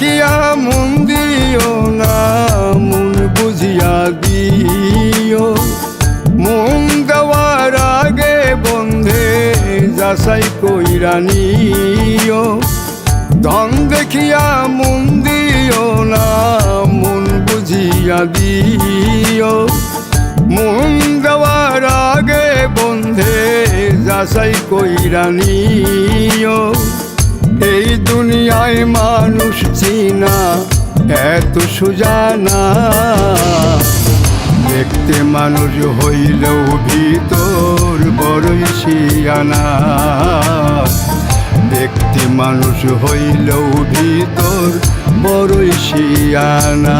দেখিয়া মন দিও না, মন বুঝিয়া দিও। মন দেওয়ার আগে বন্ধে যাচাই কইরা নিও। ধন দেখিয়া মন দিও না, মন বুঝিয়া দিও। মন দেওয়ার আগে বন্ধে যাচাই কইরা নিও। এই দুনিয়ায় মানুষ চিনা, এত সুজানা। দেখতে মানুষ হইলেও ভিতর বড়ই শিয়ানা। দেখতে মানুষ হইলেও ভিতর বড়ই শিয়ানা।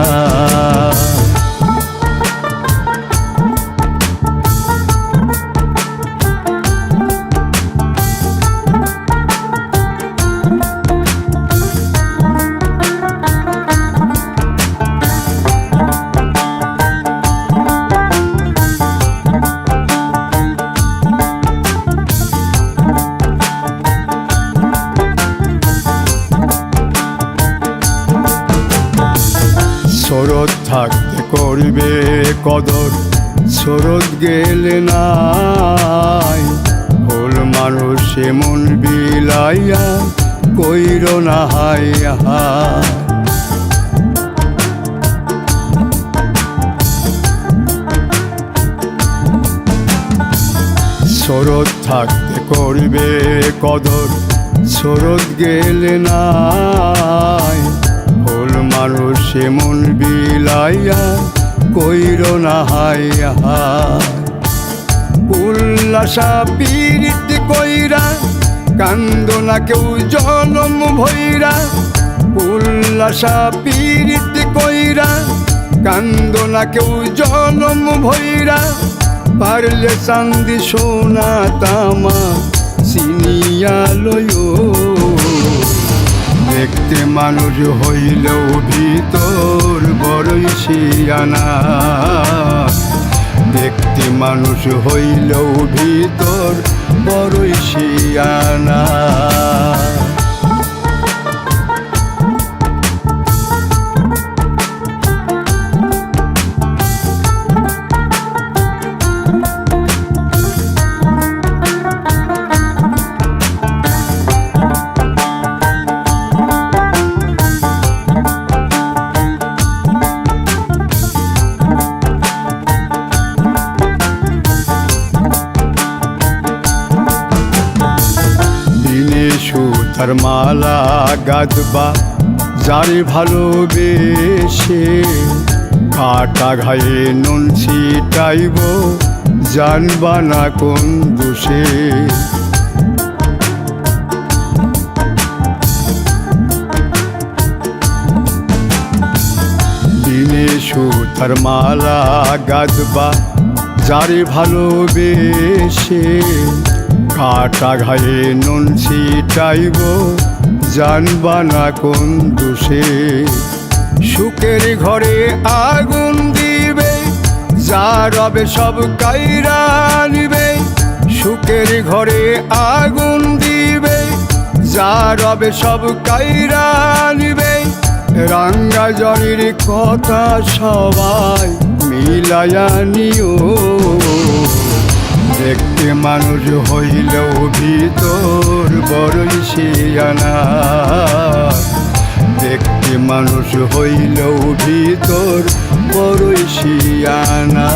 স্রোত থাকতে করবে কদর। স্রোত গেলে নাই, ভুল মানুষ এমন বিলাইয়া কইর না হাই স্রোত থাকতে করবে কদর। শরৎ গেলে ভুল মানুষ মন বিলাইয়া কইর না হাই উল্লাসা পীড়িত কইরা কান্দ না কেউ জনম ভৈরা উল্লাসা পীড়িত কইরা কান্দ না কেউ জনম ভৈরা পারলে চান্দি সোনা তামা চিনিয়া লয় দেখতে মানুষ হইলেও ভিতর বড়ই শিয়ানা। দেখতে মানুষ হইলেও ভিতর বড়ই শিয়ানা। সুতার মালা, গাদবা, যারে ভালোবেসে কাটা ঘায়ে নুন ছিটাইব, জানবা না কোন দোষে। দিনে সুতার মালা, গাদবা, যারে ভালোবেসে কাটা ঘায়ে নুন ছিটাইব। জানবা না কোন দোষে। সুখের ঘরে আগুন দিবে, যা রবে সব কাইরা নিবে। সুখের ঘরে আগুন দিবে, যা রবে সব কাইরা নিবে। রাঙ্গা কথা সবাই মিলায়া নিও। দেখতে মানুষ হইলেও ভিতর বড়ই শিয়ানা একটি মানুষ হইলেও ভিতর বড়ই শিয়ানা